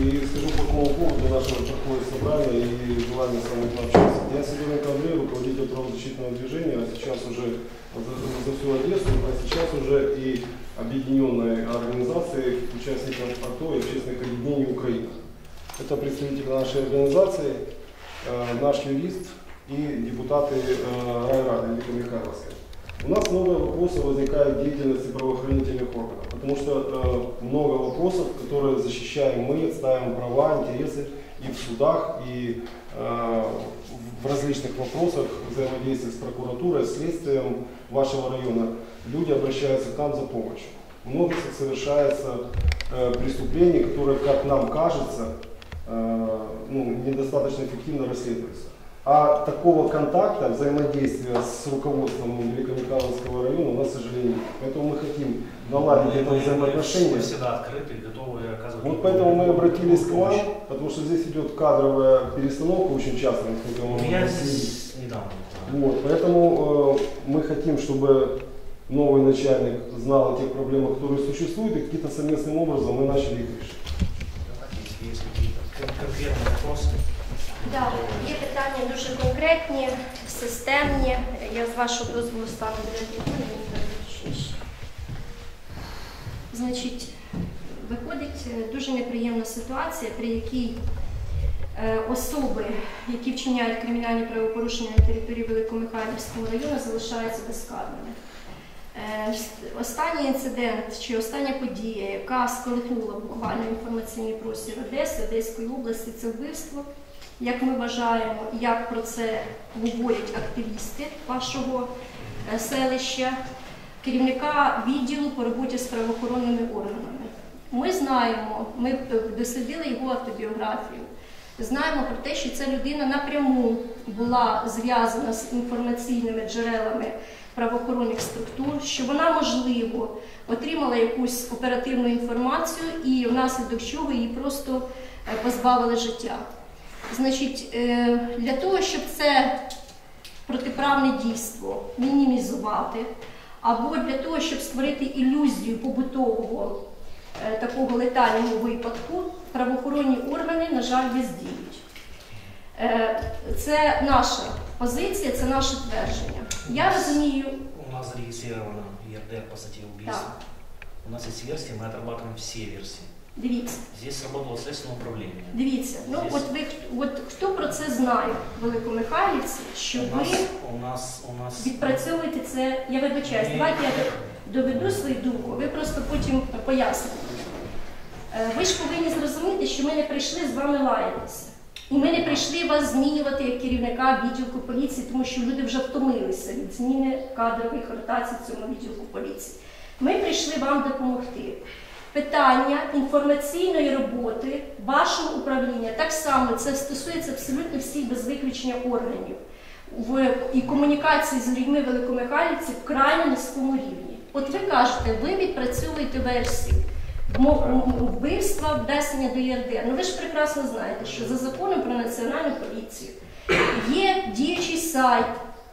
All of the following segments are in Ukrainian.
и скажу по какому поводу нашего проходит собрания и желание со мной пообщаться. Я Сидоренко Андрей, руководитель правозащитного движения, а сейчас уже за, за всю Одессу, а сейчас уже и объединенной организации участников АТО и общественных объединений Украины. Это представители нашей организации, э, наш юрист и депутаты э, райрады Великомихайловской. У нас много вопросов возникает в деятельности правоохранительных органов, потому что э, много вопросов, которые защищаем мы, отстаиваем права, интересы и в судах, и э, в различных вопросах взаимодействия с прокуратурой, следствием вашего района. Люди обращаются к нам за помощью. Много совершается э, преступлений, которые, как нам кажется, э, ну, недостаточно эффективно расследуются. А такого контакта, взаимодействия с руководством Великомихайловского района у нас, к сожалению, нет. Поэтому мы хотим наладить это взаимоотношение. Мы всегда открыты и готовы оказывать Вот поэтому мы обратились к вам, потому что здесь идет кадровая перестановка очень часто, У меня судить. здесь недавно. да. Вот, поэтому э, мы хотим, чтобы новый начальник знал о тех проблемах, которые существуют, и каким-то совместным образом мы начали их решить. Давайте, Если есть какие-то кон- конкретные вопросы. Да, є питання дуже конкретні, системні. Я з вашого дозволу стану так. Значить, виходить е, дуже неприємна ситуація, при якій е, особи, які вчиняють кримінальні правопорушення на території Великомихайлівського району, залишаються безкарними. Е, Останній інцидент чи остання подія, яка сколихнула буквально інформаційний простір Одеси, Одеської області, це вбивство. Як ми вважаємо, як про це говорять активісти вашого е, селища, керівника відділу по роботі з правоохоронними органами. Ми знаємо, ми е, дослідили його автобіографію. Знаємо про те, що ця людина напряму була зв'язана з інформаційними джерелами правоохоронних структур, що вона, можливо, отримала якусь оперативну інформацію і внаслідок чого її просто е, позбавили життя. Значить, е, для того, щоб це протиправне дійство мінімізувати, або для того, щоб створити ілюзію побутового е, такого летального випадку, правоохоронні органи, на жаль, бездіють. Е, Це наша позиція, це наше твердження. Я розумію, У нас зарегистрировано ЕРДР по статье убийства. У нас есть версии, мы отрабатываем все версии. Дивіться, Здесь работало следственное управление. дивіться. Ну Здесь- от ви от хто про це знає Великомихайлівці, що У ви нас, у нас, у нас... відпрацьовуєте це. Я вибачаюсь, Ні. давайте я доведу свою думку, ви просто потім поясните. Е, Ви ж повинні зрозуміти, що ми не прийшли з вами лаятися. І ми не прийшли вас змінювати як керівника відділку поліції, тому що люди вже втомилися від зміни кадрових ротацій в цьому відділку поліції. Ми прийшли вам допомогти. Питання інформаційної роботи вашого управління так само це стосується абсолютно всіх без виключення органів в і комунікації з людьми Великомихайлівці в крайне низькому рівні. От ви кажете, ви відпрацьовуєте версію вбивства внесення до ЄРДР. Ну ви ж прекрасно знаєте, що за законом про національну поліцію є діючий сайт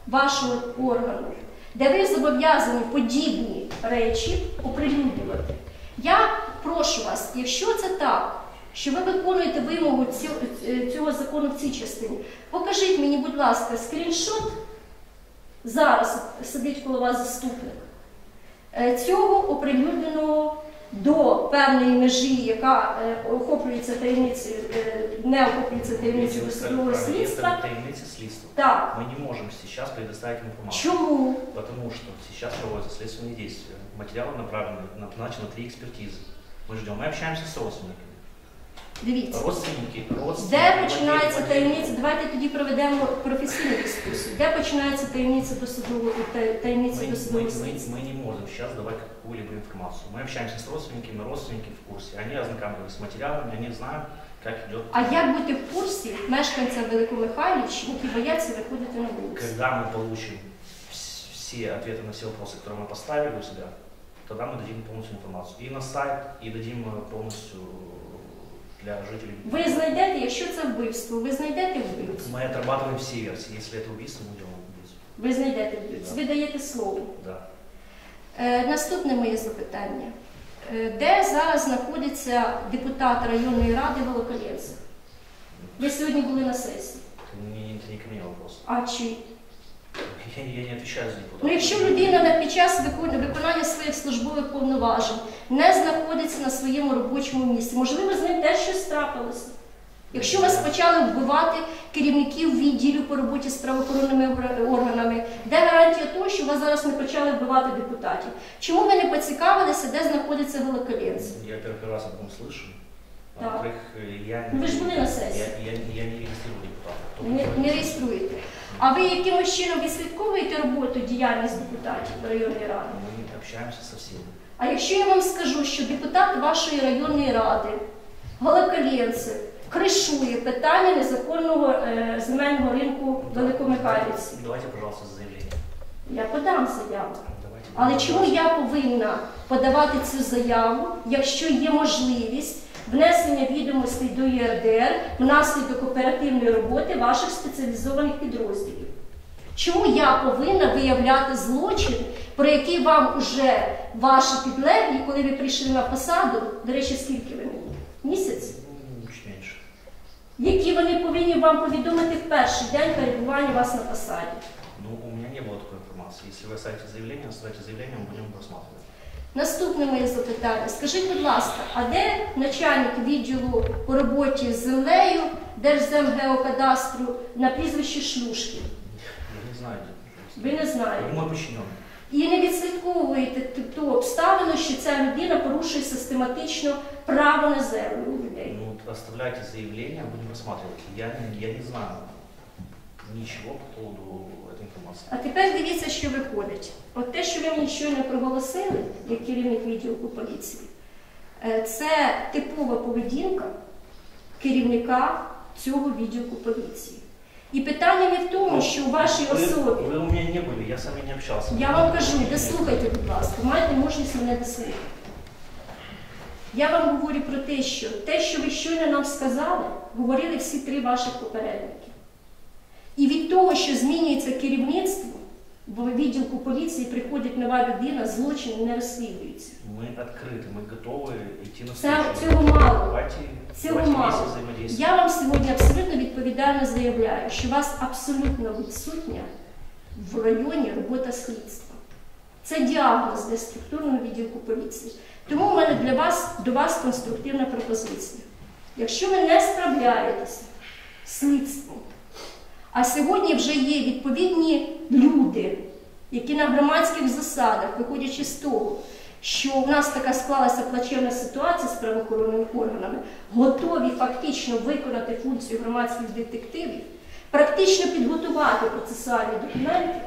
вашого органу, де ви зобов'язані подібні речі оприлюднювати. Я прошу вас, якщо це так, що ви виконуєте вимогу цього, цього закону в цій частині, покажіть мені, будь ласка, скріншот. Зараз сидить коло вас заступник е, цього оприлюдненого до певної межі, яка е, охоплюється таємницею, е, не охоплюється таємницею досудового слідства. Таемницы следствия. Так, Мы не можем сейчас предоставить информацию. чому? Потому что сейчас проводятся следственные действия. Материалы направлены, назначено три экспертизы. Мы ждем. Мы общаемся с родственниками. Дивіться. Родственники, родственники. Де починається владельцы- таємниця? Давайте тоді проведемо професійну дискусію. Де починається таємниця досудового та- таємниця Мы, мы, досудового мы, слідства? мы не можем сейчас давать какую-либо информацию. Мы общаемся с родственниками, родственники в курсе. Они ознакомились с материалами, они знают, как идет. А як бути в курсі мешканця Великомихайлівщини, які бояться виходити на вулицю? Когда мы получим вс- все ответы на все вопросы, которые мы поставили у себя, тогда мы дадим полностью информацию. И на сайт, и дадим э, полностью для жителей. Ви знайдете, якщо це вбивство, ви знайдете вбивцю. Мы отрабатываем все версии. Если это убийство, мы делаем убийство. Ви знайдете вбивцю. Ви даєте слово. Да. Е, наступне моє запитання. Е, Де зараз знаходиться депутат районної ради Волоколенцев? Ви сьогодні були на сесії. Это не, это не ко мне вопрос. А чи? Я, я не отвечаю за депутата. Ну, якщо людина на- під час викон- виконання своїх службових повноважень не знаходиться на своєму робочому місці, можливо, з ним теж щось трапилося. Якщо вас почали вбивати керівників відділів по роботі з правоохоронними обра- органами, де гарантія того, що вас зараз не почали вбивати депутатів? Чому ви не поцікавилися, де знаходиться Голоколєнц? Я первый раз об этом слышу. А Так. во-вторых, э, я, Ну, вы ж были на сессии. Я, я, я не регистрирую депутата. Кто Не, будет? не реєструєте. А ви якимось чином відслідковуєте роботу, діяльність депутатів районної ради? Мы общаемся со всеми. А якщо я вам скажу, що депутат вашої районної ради Голоколєнцев кришує питання незаконного е, земельного ринку Великомихайлівці, Давайте, пожалуйста, заявление. я подам заяву. Давайте. Але чому я повинна подавати цю заяву, якщо є можливість внесення відомостей до ЄРДР внаслідок оперативної роботи ваших спеціалізованих підрозділів? Чому я повинна виявляти злочин, про який вам уже ваші підлеглі, коли ви прийшли на посаду, до речі, скільки ви мені? Місяць? М, Чуть меньше. Які вони повинні вам повідомити в перший день перебування вас на посаді? Ну, у меня не было такой информации. Если вы оставите заявление, оставьте заявление, мы будем просматривать. Наступне моє запитання. Скажіть, будь ласка, а де начальник відділу по роботі з землею Держземгеокадастру на прізвище Шлюшкін? Я не знаю. Ви не знаєте. Он мой. І не відслідковуєте ту обставину, що ця людина порушує систематично право на землю у людей. Ну, оставляйте заявление, будем рассматривать. Я, не- я не знаю ничего по поводу. А тепер дивіться, що виходить. От те, що ви мені щойно проголосили, як керівник відділку поліції, е, це типова поведінка керівника цього відділку поліції. І питання не в тому, що у вашій Вы, особі. вы у меня не были, я с вами не общался. Я вам кажу, дослухайте, будь ласка, маєте можливість мене дослухати. Я вам говорю про те, що те, що ви щойно нам сказали, говорили всі три ваших попередники. І від того, що змінюється керівництво, в відділку поліції приходить нова людина, злочин не розслідується. Мы открыты, мы готовы идти на Це, встречу. цього мало. Давайте, Цього давайте мало. вместе взаимодействовать. Я вам сьогодні абсолютно відповідально заявляю, що у вас абсолютно відсутня в районі робота слідства. Це діагноз для структурного відділку поліції. Тому в мене для вас до вас конструктивна пропозиція. Якщо ви не справляєтеся з слідством, а сьогодні вже є відповідні люди, які на громадських засадах, виходячи з того, що в нас така склалася плачевна ситуація з правоохоронними органами, готові фактично виконати функцію громадських детективів, практично підготувати процесуальні документи,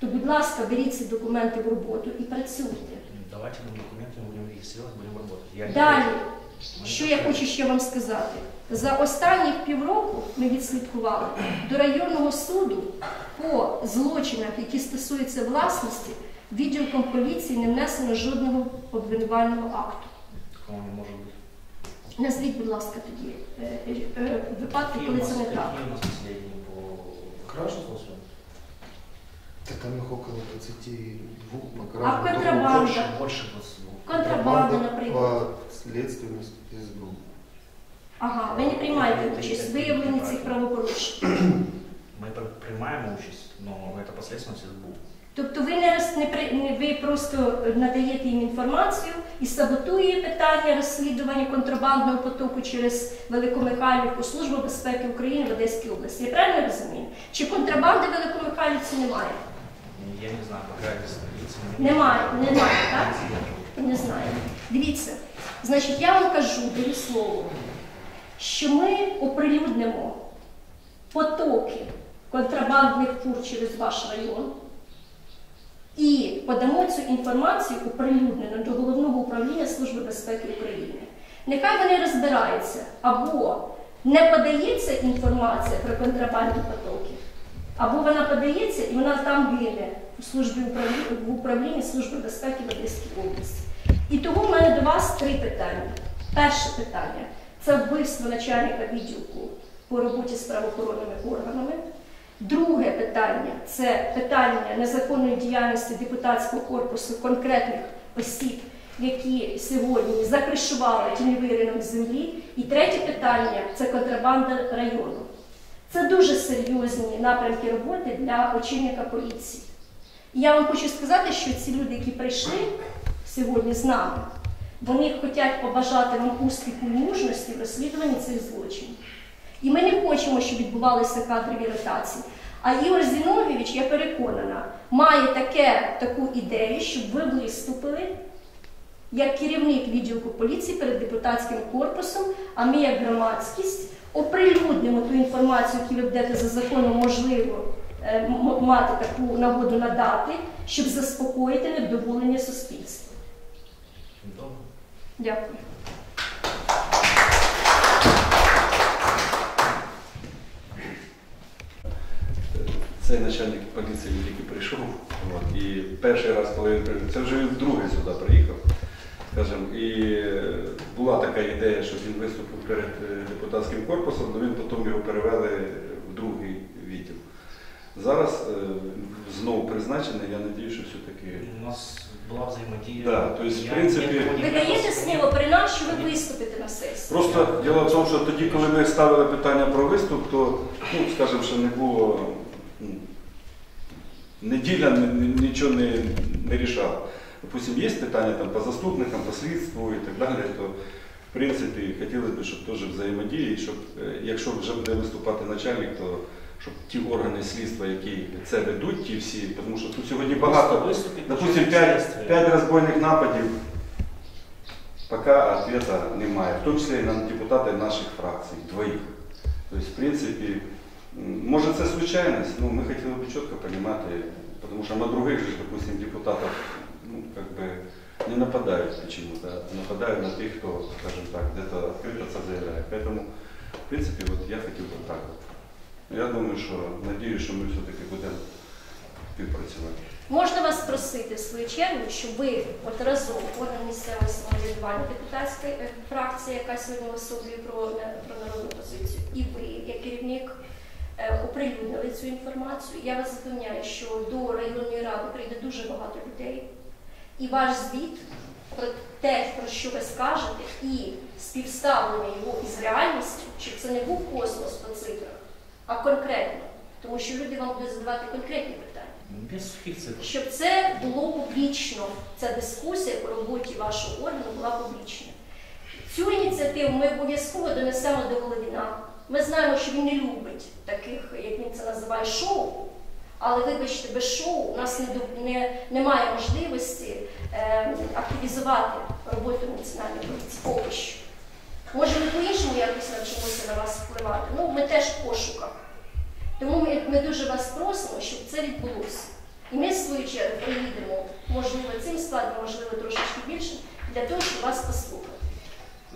то, будь ласка, беріть ці документи в роботу і працюйте. Давайте нам документы, мы будем регистрировать, будем работать. Я не Далі, против. Мы що я хочу ще вам сказати. За останніх півроку ми відслідкували до районного суду по злочинах, які стосуються власності, відділком поліції не внесено жодного обвинувального акту. Такого не может быть. Назвіть, будь ласка, тоді е, е, е, випадки, коли це не так. Так там около 22 на А контрабанда? Больше, больше 22. Контрабанда, наприклад. по следственной СБУ. Ага, ви не приймаєте участь в виявленні цих правопорушень. Мы при- принимаем участь, но это последствия СБУ. Тобто ви не, роз- не, при- не ви просто надаєте їм інформацію і саботуєте питання розслідування контрабандного потоку через Великомихайлівку Службу безпеки України в Одеській області. Я правильно розумію? Чи контрабанди в Великомихайлівці немає? Я не знаю, пока из столицы. Немає, немає, так? Не знаю. Дивіться, значить, я вам кажу, даю слово, що ми оприлюднимо потоки контрабандних фур через ваш район і подамо цю інформацію оприлюднено до головного управління Служби безпеки України. Нехай вони розбираються або не подається інформація про контрабандні потоки, або вона подається і вона там гине у службі в управлінні Служби безпеки в Одеській області. І тому в мене до вас три питання. Перше питання це вбивство начальника відділку по роботі з правоохоронними органами. Друге питання це питання незаконної діяльності депутатського корпусу конкретних осіб, які сьогодні закришували тіньовий ринок землі. І третє питання це контрабанда району. Це дуже серйозні напрямки роботи для очільника поліції. І я вам хочу сказати, що ці люди, які прийшли сьогодні з нами, вони хочуть побажати вам успіху і мужності в розслідуванні цих злочинів. І ми не хочемо, щоб відбувалися кадрові ротації. А Ігор Зіновійович, я переконана, має таке, таку ідею, щоб ви виступили як керівник відділку поліції перед депутатським корпусом, а ми, як громадськість, оприлюднимо ту інформацію, яку ви будете за законом можливо е, мати таку нагоду надати, щоб заспокоїти невдоволення суспільства. Добре. Дякую. Цей начальник поліції він тільки прийшов. От, і перший раз, коли він прийшов, це вже він вдруге сюди приїхав. Скажем, і була така ідея, щоб він виступив перед е, депутатським корпусом, але він потім його перевели в другий відділ. Зараз е, знову призначений, я сподіваюся, що все-таки. Була взаємодія. Да, то есть, в Я принципі- Ви даєте слово при нас, що ви виступите на сесії? Просто діло в тому, що тоді, коли ми ставили питання про виступ, то, ну, скажімо, що не було ну, неділя ні- ні- нічого не, не рішала. Допустим, є питання там, по заступникам, по слідству і так далі, то в принципі хотілося б, щоб теж взаємодії, щоб е, якщо вже буде виступати начальник, то щоб ті органи слідства, які це ведуть, ті всі, тому що тут сьогодні багато. Допустим, через 5, 5 розбойних нападів, поки ответа немає, в тому числі і на депутати наших фракцій, двоїх. Тобто, в принципі, може це случайність, ну ми хотіли б чітко розуміти, тому що на других допустим, депутатів ну, как бы, не нападають почему-то, а нападають на тих, хто, скажімо так, где-то відкрито це заявляє. Поэтому, в принципі, от я хотів би так. От. Я думаю, що надію, що ми все-таки будемо співпрацювати. Можна вас просити в свою чергу, щоб ви от разом орган місцевого самоврядування депутатської е, фракції, яка сьогодні особлює про, е, про народну позицію, і ви, як керівник, е, оприлюднили цю інформацію. Я вас запевняю, що до районної ради прийде дуже багато людей, і ваш звіт про те, про що ви скажете, і співставлення його із реальністю, щоб це не був космос по цифрах, а конкретно, тому що люди вам будуть задавати конкретні питання Без сухих цифр. щоб це було публічно. Ця дискусія по роботі вашого органу була публічна. Цю ініціативу ми обов'язково донесемо до Головіна. Ми знаємо, що він не любить таких, як він це називає, шоу. Але вибачте, без шоу у нас не, не, немає можливості е, активізувати роботу національної поліції. Може, ми по-іншому якось навчимося на вас впливати. Ну, ми теж в пошуках. Тому ми, ми дуже вас просимо, щоб це відбулося. І ми, в свою чергу, приїдемо, можливо, цим складом, можливо, трошечки більше, для того, щоб вас послухати.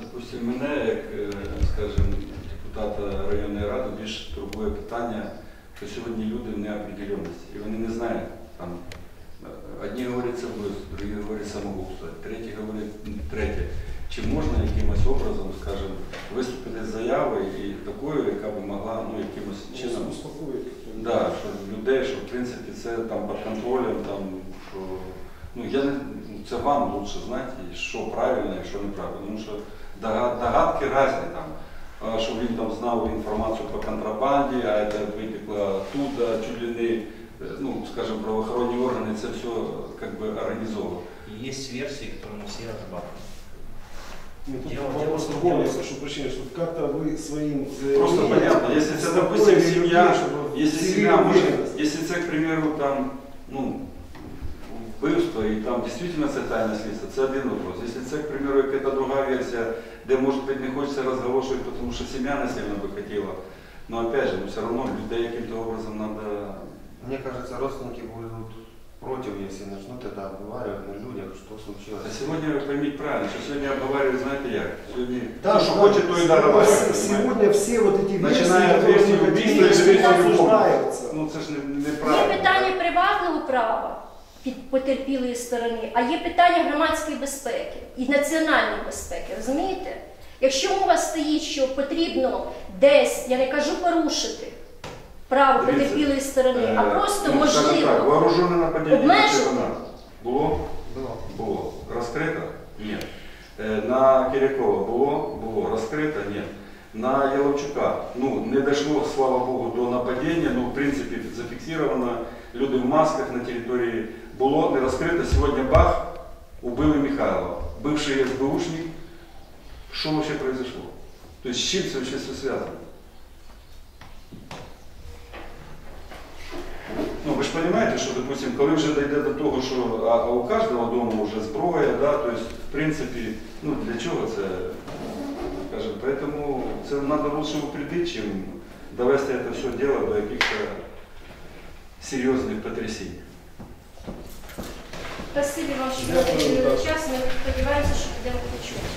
Допустим, мене, як, е, скажімо, депутата районної ради, більше турбує питання, що сьогодні люди в неопределенності, і вони не знають, там, е, одні говорять це другі говорять самогубство, треті говорять третє. Чи можна якимось образом, скажімо, виступити з заявою і такою, яка б могла ну, якимось чином Успокоїть. Да, що людей, що в принципі це там під контролем, там, що ну я не ну, це вам лучше знати, і що правильно, і що неправильно. Тому що дога- догадки різні там. А що він там знав інформацію по контрабанді, а це витекло оттуда, чуть ли не, е, ну, скажімо, правоохоронні органи це все как бы організовано. И есть версии, которые мы все разрабатываем. Ну, тут Дело- вопрос дело- другой, я дело- прошу прощения, чтобы как-то вы своим Просто заявлением понятно, если это, допустим, успокоили семья, людей, чтобы Если вселили семья может, уверенность. если це, к примеру, там, ну, вбивство і там дійсно це тайне слідство, це один вопрос. Якщо це, к примеру, якась друга версія, де, може бути, не хочеться розголошувати, тому що сім'я не сильно би хотіла. Но опять же, ну, все равно людей каким-то образом надо... Мне кажется, родственники будут против, если начнут это обговаривать на людях, что А случилось. сьогодні ви пойміть правильно, що сьогодні обговорюють, знаєте як? Сьогодні, Да, ну, що да, хоче, то і сегодня, договариває. с- сегодня все вот эти версии, Начиная от которые версии мы убийства хотели, и что версии любові. обсуждаются. Ну це ж не, Є неправильно. питання приватного права під потерпілої сторони, а є питання громадської безпеки і національної безпеки. Розумієте? Якщо мова стоїть, що потрібно десь, я не кажу порушити право Дивіться, потерпілої сторони, а Е, просто ну, скажімо так, можливо. вооружене нападіння обмежити. проти нас було? Было. Було. Розкрито? Ні. Е, На Кирякова було, було, розкрито, ні. На Яловчука, ну, не дійшло, слава Богу, до нападіння, ну, в принципі, зафіксировано, люди в масках на території було, не розкрито. Сьогодні бах, убили Михайлова, бывший СБУшник. Что вообще произошло? То есть с чем это вообще все связано? Ну, ви ж розумієте, що, допустим, коли вже дійде до того, що а, а у кожного дому вже зброя, да, то есть, в принципі, ну, для чого це, скажімо, поэтому це треба лучше упредити, чим довести це все дело до якихось серйозних потрясень. Спасибі вам, що ви Дякую, так. час. Ми сподіваємося, що будемо почути.